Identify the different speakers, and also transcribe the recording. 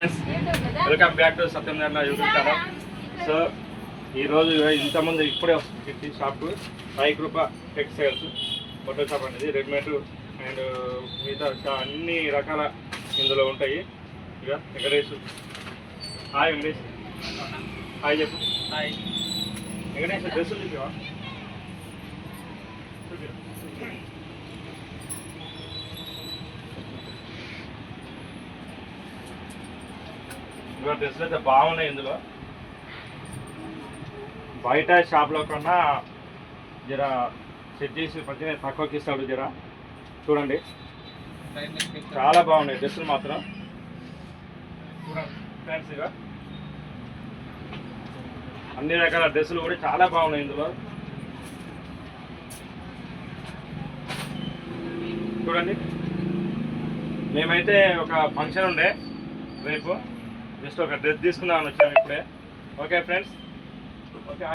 Speaker 1: Welcome back to Satyam Narayana YouTube channel. So ఈరోజు ఇంతమంది ఇప్పుడే వస్తుంది shop. Sai Kripa textiles photo shop అనేది రెడీమేడ్ అండ్ మిగతా అన్ని రకాల ఇందులో ఉంటాయి. ఇక వెంకటేష్. హాయ్ వెంకటేష్. హాయ్ చెప్పు. హాయ్. వెంకటేష్ డ్రెస్సులు చూసావా ఇవాళ డ్రెస్సులు అయితే బాగున్నాయి ఇందులో. బయట షాప్లో కన్నా జర సెట్ చేసి మంచిగా తక్కువకి ఇస్తాడు జర. చూడండి. చాలా బాగున్నాయి డ్రెస్సులు మాత్రం. చూడండి ఫ్రెండ్స్ ఇక అన్ని రకాల డ్రెస్సులు కూడా చాలా బాగున్నాయి ఇందులో. చూడండి. మేమైతే ఒక ఫంక్షన్ ఉండే రేపు. జస్ట్ ఒక డ్రెస్ తీసుకుందామని వచ్చాము ఇప్పుడే ఓకే ఫ్రెండ్స్ ఓకే